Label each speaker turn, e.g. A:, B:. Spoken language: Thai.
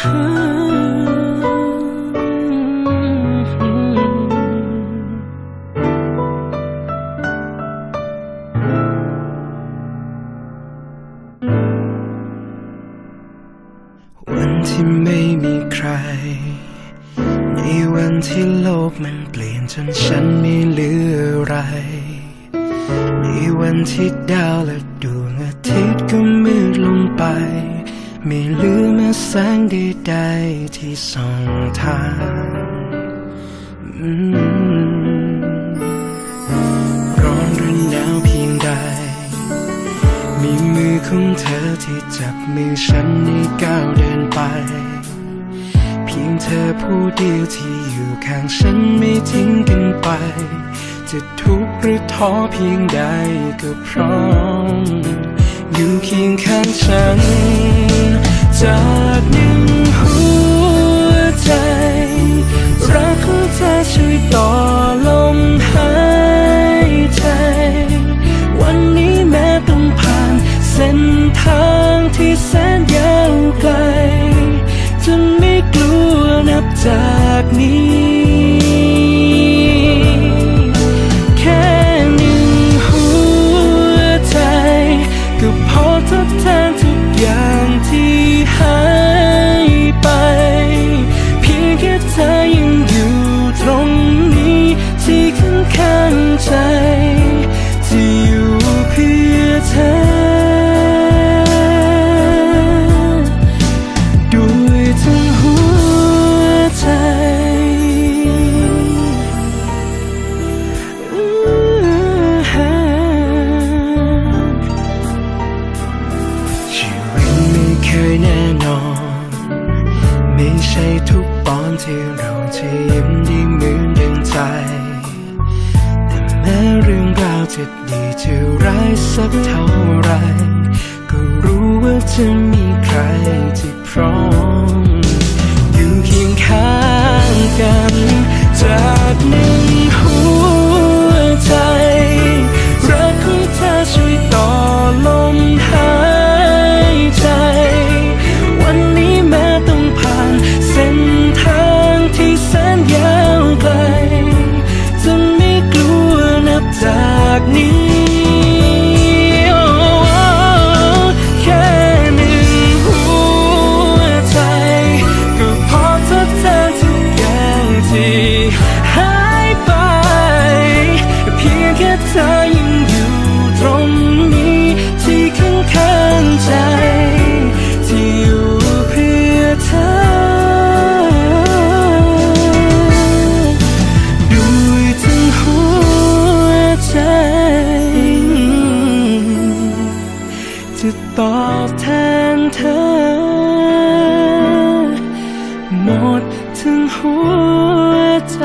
A: วันที่ไม่มีใคร ในวันที่โลกมันเปลี่ยนจนฉันม่เหลือไร ในวันที่ดาวและดวงอาทิตย์ก็มืดลงไป ไม่เหลือแม้แสงใดๆที่ส่องทางร้อนหรือหนาวเพียงใด มีมือของเธอที่จับมือฉันให้ก้าวเดินไป เพียงเธอผู้เดียวที่อยู่ข้างฉันไม่ทิ้งกันไป จะทุกข์หรือท้อเพียงใดก็พร้อม อยู่เคียงข้างฉัน จากหนึ่งหัวใจ รักของเธอช่วยต่อลมหายใจ วันนี้แม้ต้องผ่านเส้นทางที่แสนยาวไกล จนไม่กลัวนับจากนี้ ใจที่อยู่เพื่อเธอ ด้วยทั้งหัวใจ ชีวิตไม่เคยแน่นอน ไม่ใช่ทุกตอนที่เราจะยิ้มได้เหมือน จะดีจะร้ายสักเท่าไร ก็รู้ว่าจะมีใครที่พร้อม อยู่เคียงข้างกันจากหนึ่งหั ตอบแทนเธอ หมดถึงหัวใจ